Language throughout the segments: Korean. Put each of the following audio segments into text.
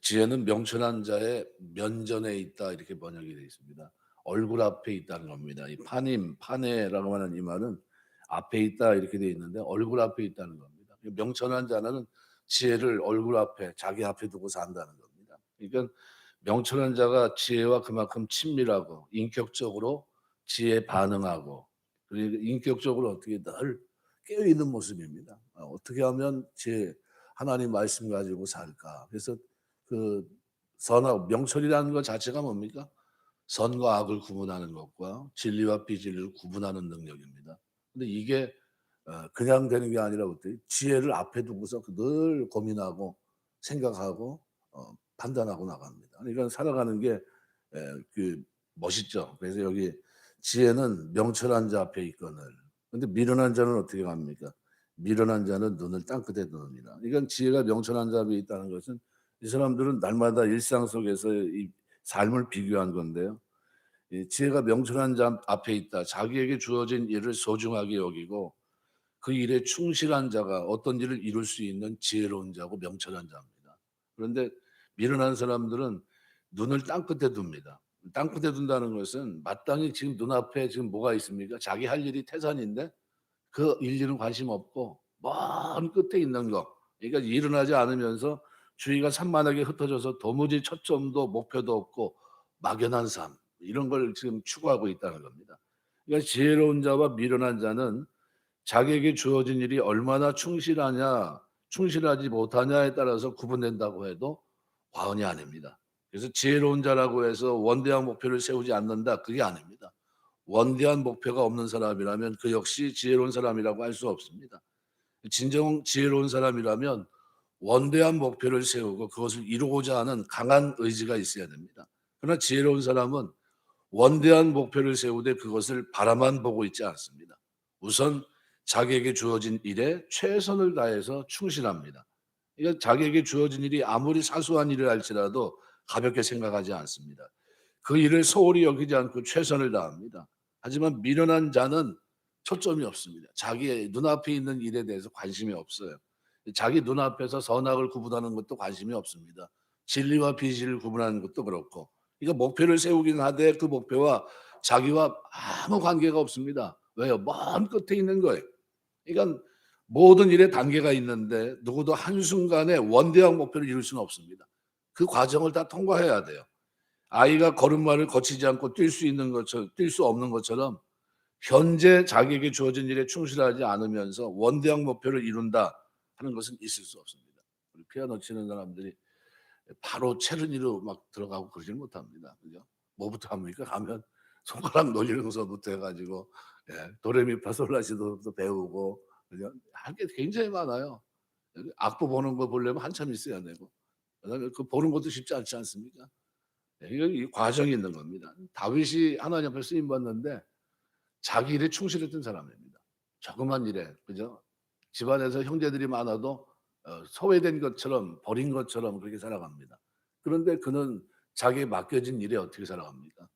지혜는 명철한 자의 면전에 있다 이렇게 번역이 되어 있습니다. 얼굴 앞에 있다는 겁니다. 이 파님, 파네라고 하는 이 말은 앞에 있다 이렇게 되어 있는데 얼굴 앞에 있다는 겁니다. 명철한 자는 지혜를 얼굴 앞에 자기 앞에 두고 산다는 겁니다. 그러니까 명철한 자가 지혜와 그만큼 친밀하고 인격적으로 지혜에 반응하고 그리고 인격적으로 어떻게 늘 깨어 있는 모습입니다. 아, 어떻게 하면 제 하나님 말씀 가지고 살까? 그래서 그 선악 명철이라는 것 자체가 뭡니까? 선과 악을 구분하는 것과 진리와 비진리를 구분하는 능력입니다. 근데 이게 어, 그냥 되는 게 아니라 어때? 지혜를 앞에 두고서 늘 고민하고 생각하고 어, 판단하고 나갑니다. 그러니까 살아가는 게 그 멋있죠. 그래서 여기 지혜는 명철한 자 앞에 있거늘. 근데 미련한 자는 어떻게 합니까? 미련한 자는 눈을 땅끝에 두느니라. 이건 지혜가 명철한 자 앞에 있다는 것은 이 사람들은 날마다 일상 속에서 이 삶을 비교한 건데요. 이 지혜가 명철한 자 앞에 있다. 자기에게 주어진 일을 소중하게 여기고 그 일에 충실한 자가 어떤 일을 이룰 수 있는 지혜로운 자고 명철한 자입니다. 그런데 미련한 사람들은 눈을 땅끝에 둡니다. 땅끝에 둔다는 것은 마땅히 지금 눈앞에 지금 뭐가 있습니까? 자기 할 일이 태산인데 그 일일은 관심 없고 먼 끝에 있는 거. 그러니까 일어나지 않으면서 주위가 산만하게 흩어져서 도무지 초점도 목표도 없고 막연한 삶 이런 걸 지금 추구하고 있다는 겁니다. 그러니까 지혜로운 자와 미련한 자는 자기에게 주어진 일이 얼마나 충실하냐, 충실하지 못하냐에 따라서 구분된다고 해도 과언이 아닙니다. 그래서 지혜로운 자라고 해서 원대한 목표를 세우지 않는다. 그게 아닙니다. 원대한 목표가 없는 사람이라면 그 역시 지혜로운 사람이라고 할 수 없습니다. 진정 지혜로운 사람이라면 원대한 목표를 세우고 그것을 이루고자 하는 강한 의지가 있어야 됩니다. 그러나 지혜로운 사람은 원대한 목표를 세우되 그것을 바라만 보고 있지 않습니다. 우선 자기에게 주어진 일에 최선을 다해서 충실합니다. 그러니까 자기에게 주어진 일이 아무리 사소한 일을 할지라도 가볍게 생각하지 않습니다. 그 일을 소홀히 여기지 않고 최선을 다합니다. 하지만 미련한 자는 초점이 없습니다. 자기의 눈앞에 있는 일에 대해서 관심이 없어요. 자기 눈앞에서 선악을 구분하는 것도 관심이 없습니다. 진리와 비진리를 구분하는 것도 그렇고. 그러니까 목표를 세우긴 하되 그 목표와 자기와 아무 관계가 없습니다. 왜요? 먼 끝에 있는 거예요. 그러니까 모든 일에 단계가 있는데 누구도 한순간에 원대한 목표를 이룰 수는 없습니다. 그 과정을 다 통과해야 돼요. 아이가 걸음마를 거치지 않고 뛸 수 있는 것처럼 뛸 수 없는 것처럼 현재 자기에게 주어진 일에 충실하지 않으면서 원대한 목표를 이룬다 하는 것은 있을 수 없습니다. 우리 피아노 치는 사람들이 바로 체르니로 막 들어가고 그러지는 못합니다. 그죠? 뭐부터 합니까? 가면 손가락 놀리는 것부터 해가지고 예, 도레미파솔라시도 배우고? 할게 굉장히 많아요. 악보 보는 거 보려면 한참 있어야 되고 그다음에 그 보는 것도 쉽지 않지 않습니까? 예, 이 과정이 있는 겁니다. 다윗이 하나님 앞에 쓰임 받는데 자기 일에 충실했던 사람입니다. 조그만 일에 그죠? 집안에서 형제들이 많아도 어, 소외된 것처럼 버린 것처럼 그렇게 살아갑니다. 그런데 그는 자기에 맡겨진 일에 어떻게 살아갑니까?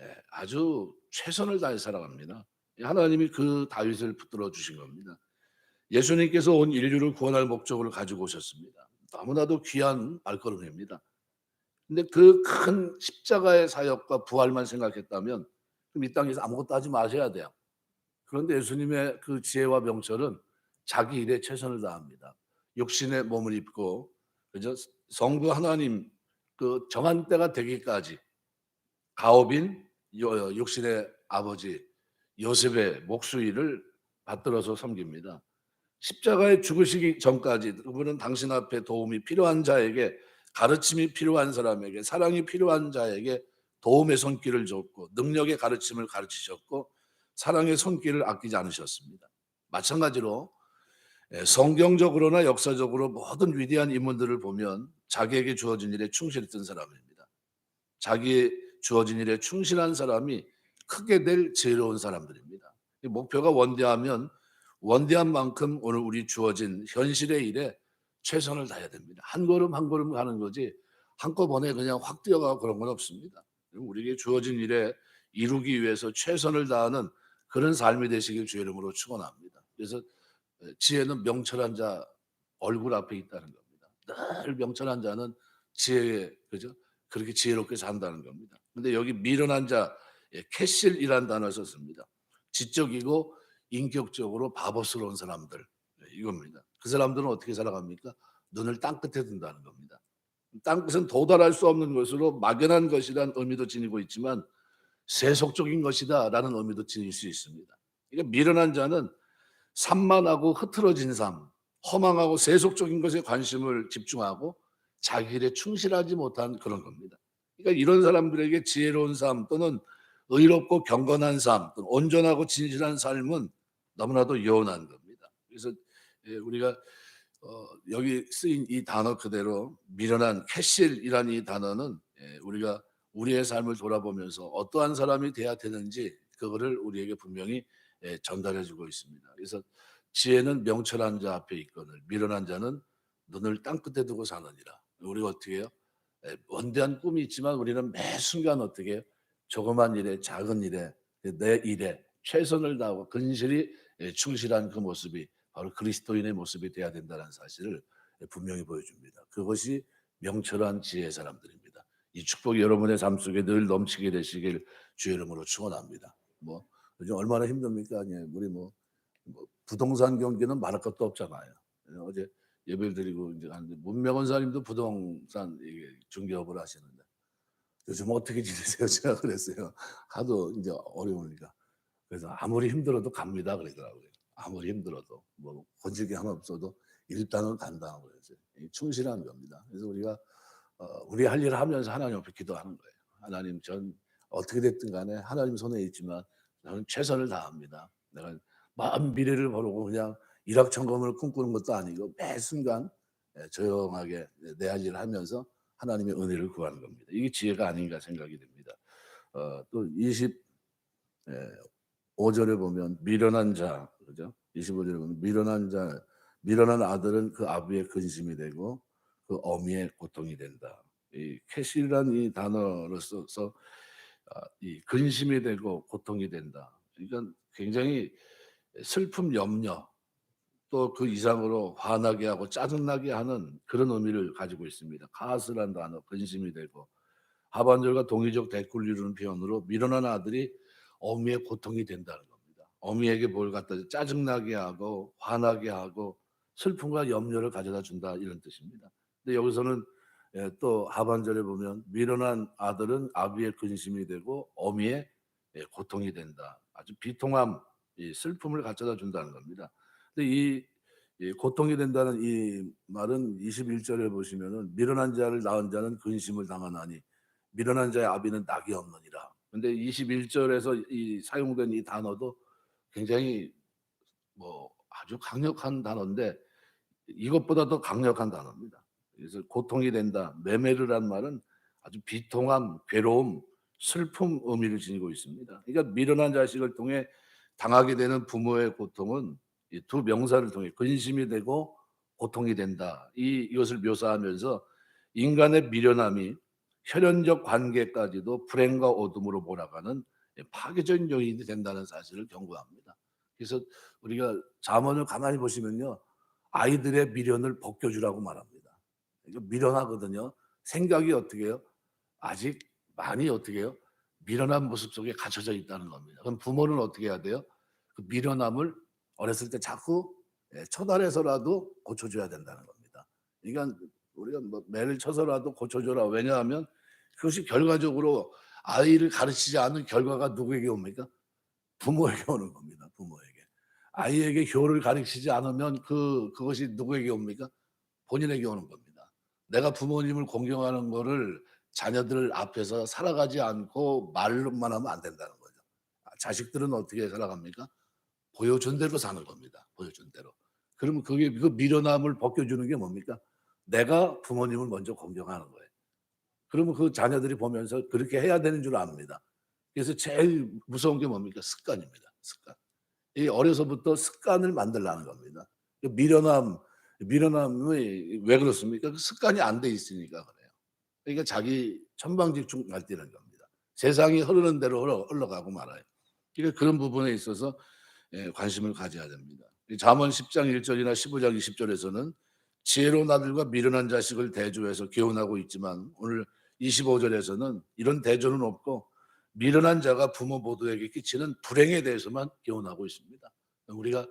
예, 아주 최선을 다해 살아갑니다. 하나님이 그 다윗을 붙들어 주신 겁니다. 예수님께서 온 인류를 구원할 목적을 가지고 오셨습니다. 너무나도 귀한 발걸음입니다. 근데 그 큰 십자가의 사역과 부활만 생각했다면 그럼 이 땅에서 아무것도 하지 마셔야 돼요. 그런데 예수님의 그 지혜와 명철은 자기 일에 최선을 다합니다. 육신의 몸을 입고 그죠? 성부 하나님 그 정한 때가 되기까지 가업인 육신의 아버지 요셉의 목수일을 받들어서 섬깁니다. 십자가에 죽으시기 전까지 그분은 당신 앞에 도움이 필요한 자에게 가르침이 필요한 사람에게 사랑이 필요한 자에게 도움의 손길을 줬고 능력의 가르침을 가르치셨고 사랑의 손길을 아끼지 않으셨습니다. 마찬가지로 예, 성경적으로나 역사적으로 모든 위대한 인물들을 보면 자기에게 주어진 일에 충실했던 사람입니다. 자기의 주어진 일에 충실한 사람이 크게 될 지혜로운 사람들입니다. 목표가 원대하면 원대한 만큼 오늘 우리 주어진 현실의 일에 최선을 다해야 됩니다. 한 걸음 한 걸음 가는 거지 한꺼번에 그냥 확 뛰어가고 그런 건 없습니다. 우리에게 주어진 일에 이루기 위해서 최선을 다하는 그런 삶이 되시길 주의 이름으로 축원합니다. 그래서 지혜는 명철한 자 얼굴 앞에 있다는 겁니다. 늘 명철한 자는 지혜 그죠? 그렇게 지혜롭게 산다는 겁니다. 근데 여기 미련한 자 예, 캐실이라는 단어를 썼습니다. 지적이고 인격적으로 바보스러운 사람들 예, 이겁니다. 그 사람들은 어떻게 살아갑니까? 눈을 땅 끝에 둔다는 겁니다. 땅 끝은 도달할 수 없는 것으로 막연한 것이라는 의미도 지니고 있지만 세속적인 것이다라는 의미도 지닐 수 있습니다. 그러니까 미련한 자는 산만하고 흐트러진 삶, 허망하고 세속적인 것에 관심을 집중하고 자기 일에 충실하지 못한 그런 겁니다. 그러니까 이런 사람들에게 지혜로운 삶 또는 의롭고 경건한 삶, 또는 온전하고 진실한 삶은 너무나도 요원한 겁니다. 그래서 예, 우리가 어, 여기 쓰인 이 단어 그대로 미련한 캐실이라는 이 단어는 예, 우리가 우리의 삶을 돌아보면서 어떠한 사람이 돼야 되는지 그거를 우리에게 분명히 예, 전달해주고 있습니다. 그래서 지혜는 명철한 자 앞에 있거늘 미련한 자는 눈을 땅 끝에 두고 사느니라. 우리가 어떻게 해요? 예, 원대한 꿈이 있지만 우리는 매 순간 어떻게 해요? 조그만 일에 작은 일에 내 일에 최선을 다하고 근실히 예, 충실한 그 모습이 바로 그리스도인의 모습이 돼야 된다는 사실을 분명히 보여줍니다. 그것이 명철한 지혜의 사람들입니다. 이 축복이 여러분의 삶 속에 늘 넘치게 되시길 주의 이름으로 축원합니다. 뭐 요즘 얼마나 힘듭니까? 아니, 우리 뭐, 뭐 부동산 경기는 말할 것도 없잖아요. 어제 예배를 드리고 이제 하는데 문명원 사님도 부동산 중개업을 하시는데 요즘 어떻게 지내세요? 제가 그랬어요. 하도 이제 어려우니까. 그래서 아무리 힘들어도 갑니다 그러더라고요. 아무리 힘들어도 뭐 건질게 하나 없어도 일단은 간다 그래서 충실한 겁니다. 그래서 우리가 어, 우리 할 일을 하면서 하나님 앞에 기도하는 거예요. 하나님 전 어떻게 됐든 간에 하나님 손에 있지만 저는 최선을 다합니다. 내가 마음 미래를 모르고 그냥 일확천금을 꿈꾸는 것도 아니고 매 순간 예, 조용하게 내할 일을 하면서 하나님의 은혜를 구하는 겁니다. 이게 지혜가 아닌가 생각이 됩니다. 어, 또 20, 예, 5절에 보면 미련한 자, 그죠? 25절에 보면 미련한 자, 미련한 아들은 그 아비의 근심이 되고 그 어미의 고통이 된다. 이 캐실이라는 이 아, 이 근심이 되고 고통이 된다. 이건 굉장히 슬픔, 염려 또 그 이상으로 화나게 하고 짜증나게 하는 그런 의미를 가지고 있습니다. 가스란 단어, 근심이 되고 하반절과 동의적 대꾸를 이루는 표현으로 미련한 아들이 어미의 고통이 된다는 겁니다. 어미에게 뭘 갖다 짜증나게 하고 화나게 하고 슬픔과 염려를 가져다 준다 이런 뜻입니다. 근데 여기서는 예, 또 하반절에 보면 미련한 아들은 아비의 근심이 되고 어미의 예, 고통이 된다. 아주 비통함, 이 슬픔을 가져다 준다는 겁니다. 근데 이, 이 고통이 된다는 이 말은 21절에 보시면은 미련한 자를 낳은 자는 근심을 당하나니 미련한 자의 아비는 낙이 없느니라. 근데 21절에서 이 사용된 이 단어도 굉장히 뭐 아주 강력한 단어인데 이것보다 더 강력한 단어입니다. 그래서 고통이 된다. 매매르란 말은 아주 비통함, 괴로움, 슬픔 의미를 지니고 있습니다. 그러니까 미련한 자식을 통해 당하게 되는 부모의 고통은 이두 명사를 통해 근심이 되고 고통이 된다. 이 이것을 묘사하면서 인간의 미련함이 혈연적 관계까지도 불행과 어둠으로 몰아가는 파괴적인 요인이 된다는 사실을 경고합니다. 그래서 우리가 잠언을 가만히 보시면요. 아이들의 미련을 벗겨주라고 말합니다. 미련하거든요. 생각이 어떻게 해요? 아직 많이 어떻게 해요? 미련한 모습 속에 갇혀져 있다는 겁니다. 그럼 부모는 어떻게 해야 돼요? 그 미련함을 어렸을 때 자꾸 예, 처단해서라도 고쳐줘야 된다는 겁니다. 그러니까 우리가 뭐 매를 쳐서라도 고쳐줘라. 왜냐하면 그것이 결과적으로 아이를 가르치지 않은 결과가 누구에게 옵니까? 부모에게 오는 겁니다. 부모에게. 아이에게 효를 가르치지 않으면 그 그것이 누구에게 옵니까? 본인에게 오는 겁니다. 내가 부모님을 공경하는 거를 자녀들 앞에서 살아가지 않고 말로만 하면 안 된다는 거죠. 아, 자식들은 어떻게 살아갑니까? 보여준 대로 사는 겁니다. 보여준 대로. 그러면 그게 그 미련함을 벗겨주는 게 뭡니까? 내가 부모님을 먼저 공경하는 거예요. 그러면 그 자녀들이 보면서 그렇게 해야 되는 줄 압니다. 그래서 제일 무서운 게 뭡니까? 습관입니다. 습관. 이 어려서부터 습관을 만들라는 겁니다. 그 미련함, 미련함이 왜 그렇습니까? 그 습관이 안 돼 있으니까 그래요. 그러니까 자기 천방지축 날뛰는 겁니다. 세상이 흐르는 대로 흘러, 흘러가고 말아요. 그러니까 그런 부분에 있어서 예, 관심을 가져야 됩니다. 잠언 10장 1절이나 15장 20절에서는 지혜로운 아들과 미련한 자식을 대조해서 교훈하고 있지만 오늘 25절에서는 이런 대조는 없고 미련한 자가 부모 모두에게 끼치는 불행에 대해서만 교훈하고 있습니다. 우리가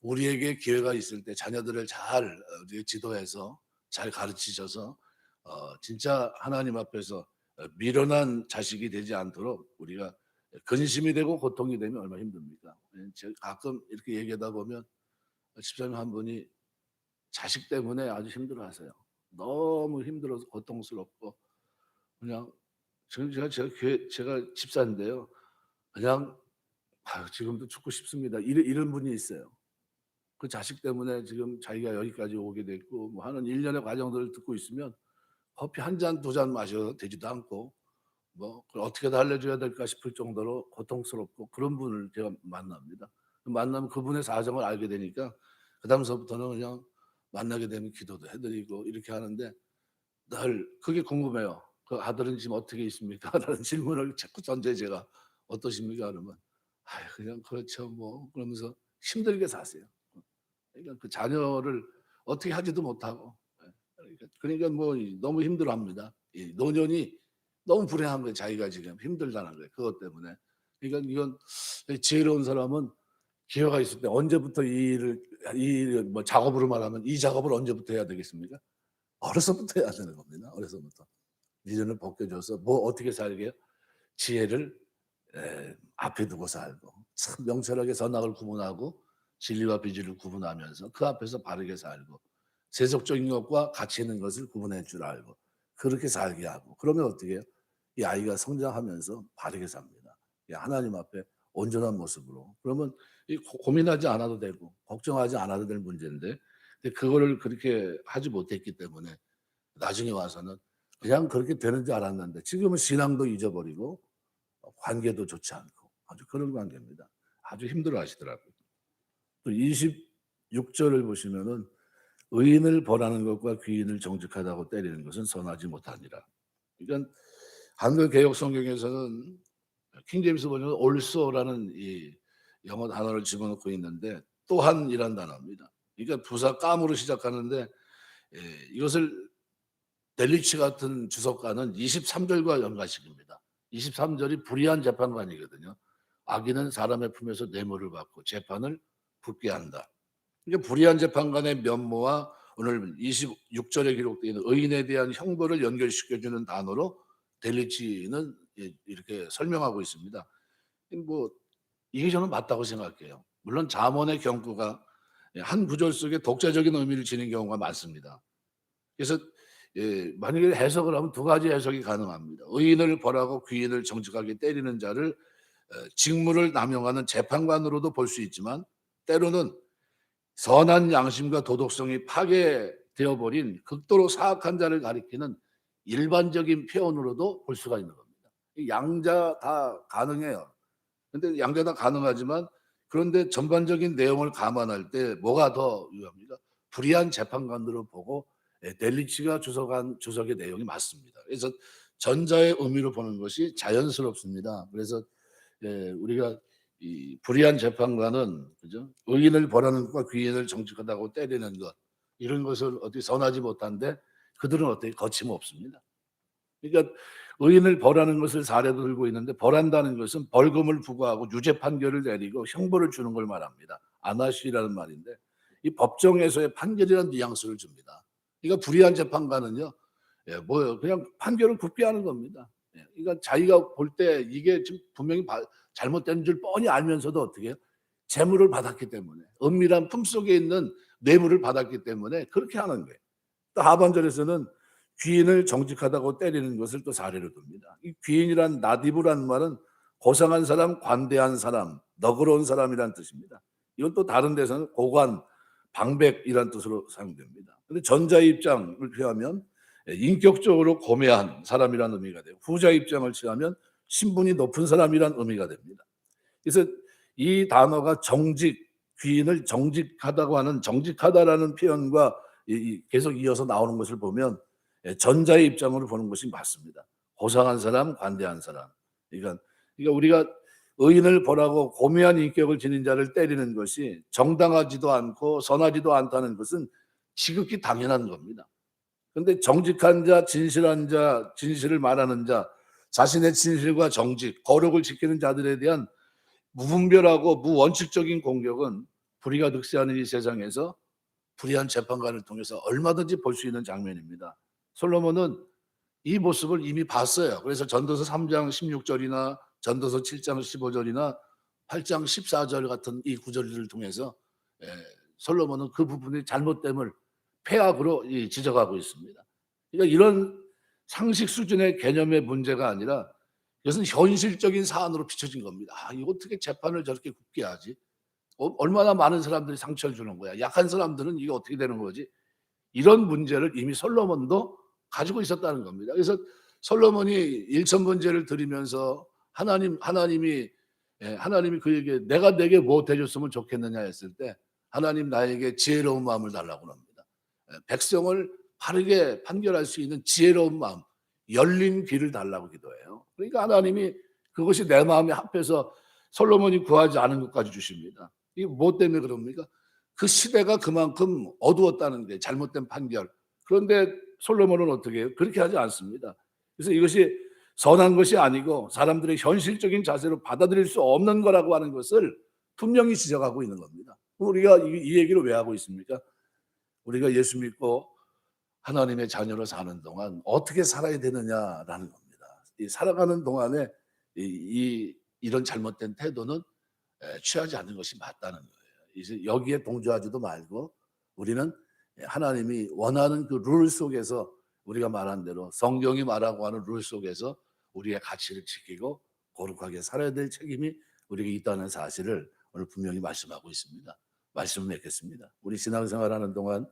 우리에게 기회가 있을 때 자녀들을 잘 어, 지도해서 잘 가르치셔서 어, 진짜 하나님 앞에서 어, 미련한 자식이 되지 않도록 우리가 근심이 되고 고통이 되면 얼마나 힘듭니까? 예, 가끔 이렇게 얘기하다 보면 집사님 한 분이 자식 때문에 아주 힘들어 하세요. 너무 힘들어서 고통스럽고 그냥 지금 제가 제가 교회 제가 집사인데요. 그냥 아유, 지금도 죽고 싶습니다. 이런, 이런 분이 있어요. 그 자식 때문에 지금 자기가 여기까지 오게 됐고 뭐 하는 일련의 과정들을 듣고 있으면 커피 한 잔 두 잔 마셔도 되지도 않고 뭐 어떻게 달래줘야 될까 싶을 정도로 고통스럽고 그런 분을 제가 만납니다. 만나면 그분의 사정을 알게 되니까 그 다음서부터는 그냥 만나게 되면 기도도 해드리고 이렇게 하는데 늘 그게 궁금해요. 그 아들은 지금 어떻게 있습니까? 라는 질문을 자꾸 던져 제가 어떠십니까? 그러면 아 그냥 그렇죠 뭐 그러면서 힘들게 사세요. 그러니까 그 자녀를 어떻게 하지도 못하고 예. 그러니까, 그러니까 뭐 너무 힘들어합니다. 이 노년이 너무 불행한 거예요. 자기가 지금 힘들다는 거예요. 그것 때문에. 그러니까 이건 지혜로운 사람은 기회가 있을 때 언제부터 이 일을 이 일을 뭐 작업으로 말하면 이 작업을 언제부터 해야 되겠습니까? 어려서부터 해야 되는 겁니다. 어려서부터 미련을 벗겨줘서 뭐 어떻게 살게요? 지혜를 에, 앞에 두고 살고 참 명철하게 선악을 구분하고 진리와 비질을 구분하면서 그 앞에서 바르게 살고 세속적인 것과 가치 있는 것을 구분할 줄 알고 그렇게 살게 하고 그러면 어떻게 해요? 이 아이가 성장하면서 바르게 삽니다. 이 하나님 앞에 온전한 모습으로 그러면 고민하지 않아도 되고 걱정하지 않아도 될 문제인데 근데 그거를 그렇게 하지 못했기 때문에 나중에 와서는 그냥 그렇게 되는 줄 알았는데 지금은 신앙도 잊어버리고 관계도 좋지 않고 아주 그런 관계입니다. 아주 힘들어 하시더라고요. 또 26절을 보시면은 의인을 벌하는 것과 귀인을 정직하다고 때리는 것은 선하지 못하니라. 그러니까 한글 개혁 성경에서는 킹제임스 버전은 also라는 이 영어 단어를 집어넣고 있는데 또한이란 단어입니다. 그러니까 부사 깜으로 시작하는데 예, 이것을 델리치 같은 주석가는 23절과 연관시킵니다. 23절이 불의한 재판관이거든요. 악인은 사람의 품에서 뇌물을 받고 재판을 붙게 한다. 그러니까 불의한 재판관의 면모와 오늘 26절에 기록되어 있는 의인에 대한 형벌을 연결시켜주는 단어로 델리치는 예, 이렇게 설명하고 있습니다. 뭐 이게 저는 맞다고 생각해요. 물론 잠언의 경구가 한 구절 속에 독자적인 의미를 지닌 경우가 많습니다. 그래서 예, 만약에 해석을 하면 두 가지 해석이 가능합니다. 의인을 벌하고 귀인을 정직하게 때리는 자를 어, 직무를 남용하는 재판관으로도 볼 수 있지만 때로는 선한 양심과 도덕성이 파괴되어 버린 극도로 사악한 자를 가리키는 일반적인 표현으로도 볼 수가 있는 겁니다. 이 양자 다 가능해요. 근데 양자 다 가능하지만 그런데 전반적인 내용을 감안할 때 뭐가 더 유효합니까? 불의한 재판관으로 보고 예, 델리치가 주석한 주석의 내용이 맞습니다. 그래서 전자의 의미로 보는 것이 자연스럽습니다. 그래서 예, 우리가 이 불의한 재판관은 그죠? 의인을 벌하는 것과 귀인을 정직하다고 때리는 것 이런 것을 어떻게 선하지 못한데 그들은 어떻게 거침없습니다. 그러니까 의인을 벌하는 것을 사례로 들고 있는데 벌한다는 것은 벌금을 부과하고 유죄 판결을 내리고 형벌을 주는 걸 말합니다. 아나시라는 말인데 이 법정에서의 판결이라는 뉘앙스를 줍니다. 그러니까 불의한 재판관은요, 예, 뭐요? 그냥 판결을 굽게 하는 겁니다. 예, 그러니까 자기가 볼 때 이게 지금 분명히 바- 잘못된 줄 뻔히 알면서도 어떻게? 재물을 받았기 때문에 은밀한 품 속에 있는 뇌물을 받았기 때문에 그렇게 하는 거예요. 또 하반절에서는 귀인을 정직하다고 때리는 것을 또 사례로 듭니다. 이 귀인이란 나디브란 말은 고상한 사람, 관대한 사람, 너그러운 사람이란 뜻입니다. 이건 또 다른 데서는 고관, 방백이란 뜻으로 사용됩니다. 근데 전자의 입장을 취하면 인격적으로 고매한 사람이란 의미가 되고 후자 입장을 취하면 신분이 높은 사람이란 의미가 됩니다. 그래서 이 단어가 정직, 귀인을 정직하다고 하는 정직하다라는 표현과 계속 이어서 나오는 것을 보면 예, 전자의 입장으로 보는 것이 맞습니다. 고상한 사람, 관대한 사람. 그러니까, 그러니까 우리가 의인을 보라고 고매한 인격을 지닌 자를 때리는 것이 정당하지도 않고 선하지도 않다는 것은 지극히 당연한 겁니다. 그런데 정직한 자, 진실한 자, 진실을 말하는 자, 자신의 진실과 정직, 거룩을 지키는 자들에 대한 무분별하고 무원칙적인 공격은 불의가 득세하는 이 세상에서 불의한 재판관을 통해서 얼마든지 볼 수 있는 장면입니다. 솔로몬은 이 모습을 이미 봤어요. 그래서 전도서 3장 16절이나 전도서 7장 15절이나 8장 14절 같은 이 구절들을 통해서 예, 솔로몬은 그 부분의 잘못됨을 폐악으로 이 지적하고 있습니다. 그러니까 이런 상식 수준의 개념의 문제가 아니라 이것은 현실적인 사안으로 비춰진 겁니다. 아, 이거 어떻게 재판을 저렇게 굽게 하지? 어, 얼마나 많은 사람들이 상처를 주는 거야. 약한 사람들은 이게 어떻게 되는 거지? 이런 문제를 이미 솔로몬도 가지고 있었다는 겁니다. 그래서 솔로몬이 일천 번제를 드리면서 하나님 하나님이 예, 하나님이 그에게 내가 내게 뭐 해줬으면 좋겠느냐 했을 때 하나님 나에게 지혜로운 마음을 달라고 합니다. 예, 백성을 바르게 판결할 수 있는 지혜로운 마음, 열린 귀를 달라고 기도해요. 그러니까 하나님이 그것이 내 마음에 합해서 솔로몬이 구하지 않은 것까지 주십니다. 이게 뭐 때문에 그럽니까? 그 시대가 그만큼 어두웠다는 게 잘못된 판결. 그런데 솔로몬은 어떻게 해요? 그렇게 하지 않습니다. 그래서 이것이 선한 것이 아니고 사람들의 현실적인 자세로 받아들일 수 없는 거라고 하는 것을 분명히 지적하고 있는 겁니다. 우리가 이, 이 얘기를 왜 하고 있습니까? 우리가 예수 믿고 하나님의 자녀로 사는 동안 어떻게 살아야 되느냐라는 겁니다. 이 살아가는 동안에 이, 이 이런 잘못된 태도는 에, 취하지 않는 것이 맞다는 거예요. 이제 여기에 동조하지도 말고 우리는 하나님이 원하는 그 룰 속에서 우리가 말한 대로 성경이 말하고 하는 룰 속에서 우리의 가치를 지키고 거룩하게 살아야 될 책임이 우리에게 있다는 사실을 오늘 분명히 말씀하고 있습니다. 말씀을 맺겠습니다. 우리 신앙생활하는 동안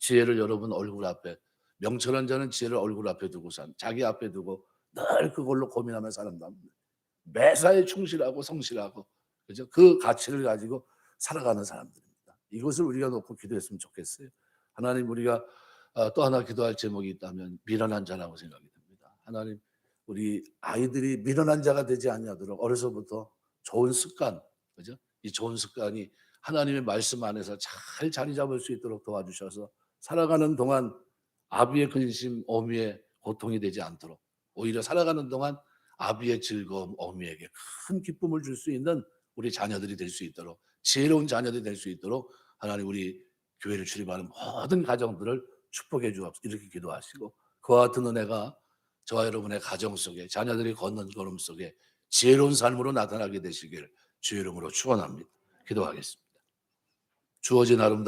지혜를 여러분 얼굴 앞에 명철한 자는 지혜를 얼굴 앞에 두고 산 자기 앞에 두고 늘 그걸로 고민하며 산다. 매사에 충실하고 성실하고 그죠? 그 가치를 가지고 살아가는 사람들입니다. 이것을 우리가 놓고 기도했으면 좋겠어요. 하나님 우리가 어, 또 하나 기도할 제목이 있다면 미련한 자라고 생각이 듭니다. 하나님 우리 아이들이 미련한 자가 되지 아니하도록 어려서부터 좋은 습관, 그죠? 이 좋은 습관이 하나님의 말씀 안에서 잘 자리 잡을 수 있도록 도와주셔서 살아가는 동안 아비의 근심, 어미의 고통이 되지 않도록 오히려 살아가는 동안 아비의 즐거움, 어미에게 큰 기쁨을 줄 수 있는 우리 자녀들이 될 수 있도록 지혜로운 자녀들이 될 수 있도록 하나님 우리 교회를 출입하는 모든 가정들을 축복해 주옵소서 이렇게 기도하시고 그와 같은 은혜가 저와 여러분의 가정 속에 자녀들이 걷는 걸음 속에 지혜로운 삶으로 나타나게 되시길 주의 이름으로 축원합니다. 기도하겠습니다. 주어진 아름다운